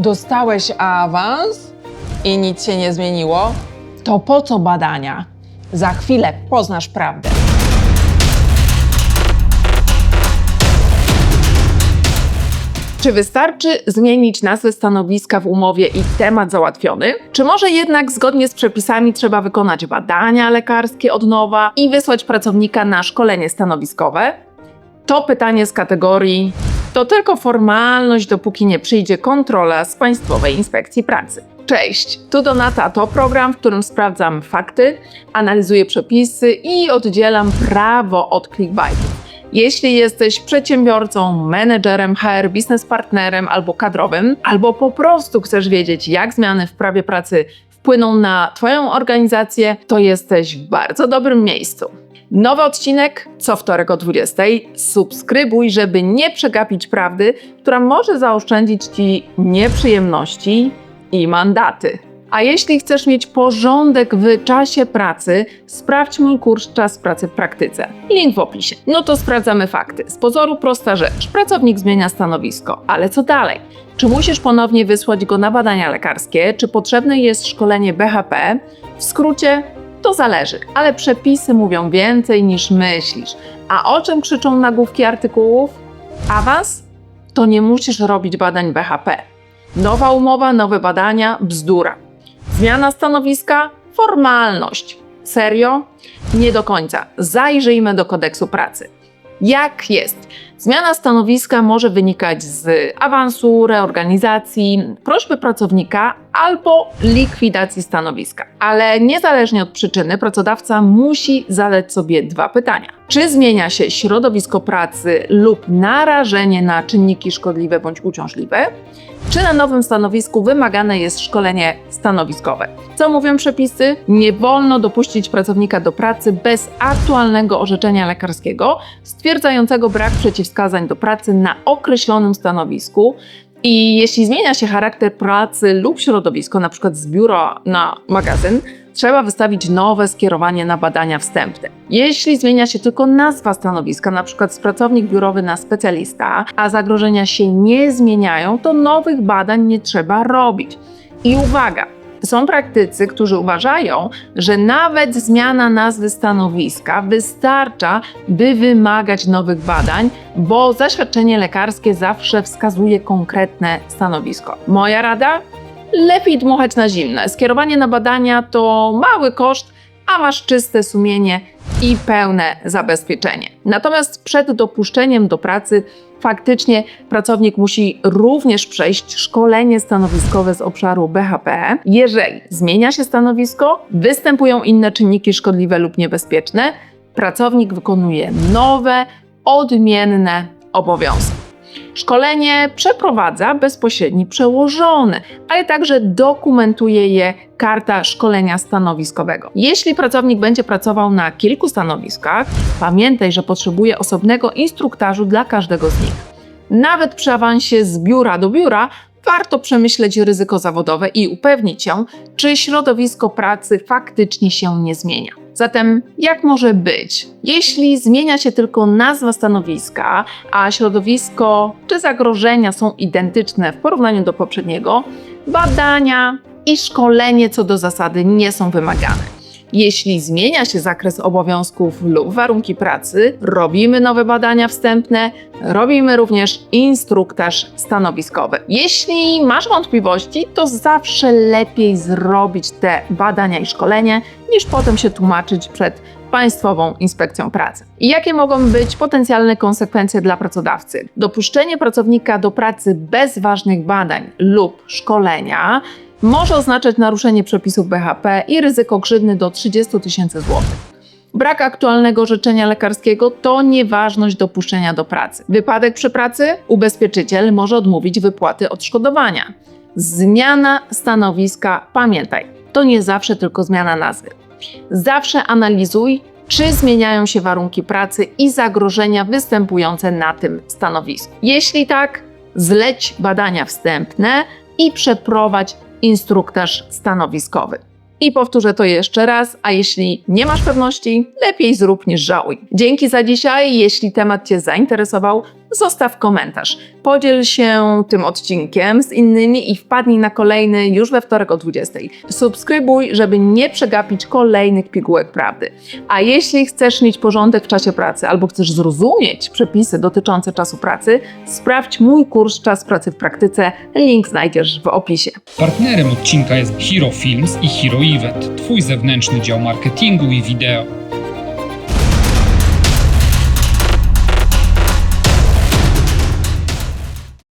Dostałeś awans i nic się nie zmieniło? To po co badania? Za chwilę poznasz prawdę. Czy wystarczy zmienić nazwę stanowiska w umowie i temat załatwiony? Czy może jednak zgodnie z przepisami trzeba wykonać badania lekarskie od nowa i wysłać pracownika na szkolenie stanowiskowe? To pytanie z kategorii to tylko formalność, dopóki nie przyjdzie kontrola z Państwowej Inspekcji Pracy. Cześć, tu Donata, to program, w którym sprawdzam fakty, analizuję przepisy i oddzielam prawo od clickbaitów. Jeśli jesteś przedsiębiorcą, menedżerem, HR, biznes partnerem albo kadrowym, albo po prostu chcesz wiedzieć, jak zmiany w prawie pracy wpłyną na Twoją organizację, to jesteś w bardzo dobrym miejscu. Nowy odcinek co wtorek o 20. Subskrybuj, żeby nie przegapić prawdy, która może zaoszczędzić Ci nieprzyjemności i mandaty. A jeśli chcesz mieć porządek w czasie pracy, sprawdź mój kurs Czas pracy w praktyce. Link w opisie. No to sprawdzamy fakty. Z pozoru prosta rzecz. Pracownik zmienia stanowisko, ale co dalej? Czy musisz ponownie wysłać go na badania lekarskie? Czy potrzebne jest szkolenie BHP? W skrócie, to zależy, ale przepisy mówią więcej niż myślisz. A o czym krzyczą nagłówki artykułów? Awans? To nie musisz robić badań BHP. Nowa umowa, nowe badania, bzdura. Zmiana stanowiska? Formalność. Serio? Nie do końca. Zajrzyjmy do kodeksu pracy. Jak jest? Zmiana stanowiska może wynikać z awansu, reorganizacji, prośby pracownika albo likwidacji stanowiska. Ale niezależnie od przyczyny, pracodawca musi zadać sobie dwa pytania. Czy zmienia się środowisko pracy lub narażenie na czynniki szkodliwe bądź uciążliwe? Czy na nowym stanowisku wymagane jest szkolenie stanowiskowe? Co mówią przepisy? Nie wolno dopuścić pracownika do pracy bez aktualnego orzeczenia lekarskiego stwierdzającego brak przeciwwskazań do pracy na określonym stanowisku. I jeśli zmienia się charakter pracy lub środowisko, przykład z biura na magazyn, trzeba wystawić nowe skierowanie na badania wstępne. Jeśli zmienia się tylko nazwa stanowiska, przykład z pracownik biurowy na specjalista, a zagrożenia się nie zmieniają, to nowych badań nie trzeba robić. I uwaga, są praktycy, którzy uważają, że nawet zmiana nazwy stanowiska wystarcza, by wymagać nowych badań, bo zaświadczenie lekarskie zawsze wskazuje konkretne stanowisko. Moja rada? Lepiej dmuchać na zimne. Skierowanie na badania to mały koszt, a masz czyste sumienie i pełne zabezpieczenie. Natomiast przed dopuszczeniem do pracy faktycznie pracownik musi również przejść szkolenie stanowiskowe z obszaru BHP. Jeżeli zmienia się stanowisko, występują inne czynniki szkodliwe lub niebezpieczne, pracownik wykonuje nowe, odmienne obowiązki. Szkolenie przeprowadza bezpośredni przełożony, ale także dokumentuje je karta szkolenia stanowiskowego. Jeśli pracownik będzie pracował na kilku stanowiskach, pamiętaj, że potrzebuje osobnego instruktażu dla każdego z nich. Nawet przy awansie z biura do biura warto przemyśleć ryzyko zawodowe i upewnić się, czy środowisko pracy faktycznie się nie zmienia. Zatem, jak może być, jeśli zmienia się tylko nazwa stanowiska, a środowisko czy zagrożenia są identyczne w porównaniu do poprzedniego, badania i szkolenie co do zasady nie są wymagane. Jeśli zmienia się zakres obowiązków lub warunki pracy, robimy nowe badania wstępne, robimy również instruktaż stanowiskowy. Jeśli masz wątpliwości, to zawsze lepiej zrobić te badania i szkolenie, niż potem się tłumaczyć przed Państwową Inspekcją Pracy. I jakie mogą być potencjalne konsekwencje dla pracodawcy? Dopuszczenie pracownika do pracy bez ważnych badań lub szkolenia może oznaczać naruszenie przepisów BHP i ryzyko grzywny do 30 tysięcy złotych. Brak aktualnego orzeczenia lekarskiego to nieważność dopuszczenia do pracy. Wypadek przy pracy? Ubezpieczyciel może odmówić wypłaty odszkodowania. Zmiana stanowiska, pamiętaj, to nie zawsze tylko zmiana nazwy. Zawsze analizuj, czy zmieniają się warunki pracy i zagrożenia występujące na tym stanowisku. Jeśli tak, zleć badania wstępne i przeprowadź instruktaż stanowiskowy. I powtórzę to jeszcze raz, a jeśli nie masz pewności, lepiej zrób niż żałuj. Dzięki za dzisiaj. Jeśli temat Cię zainteresował, zostaw komentarz. Podziel się tym odcinkiem z innymi i wpadnij na kolejny już we wtorek o 20. Subskrybuj, żeby nie przegapić kolejnych pigułek prawdy. A jeśli chcesz mieć porządek w czasie pracy albo chcesz zrozumieć przepisy dotyczące czasu pracy, sprawdź mój kurs Czas pracy w praktyce. Link znajdziesz w opisie. Partnerem odcinka jest Hero Films i Hero Event, Twój zewnętrzny dział marketingu i wideo.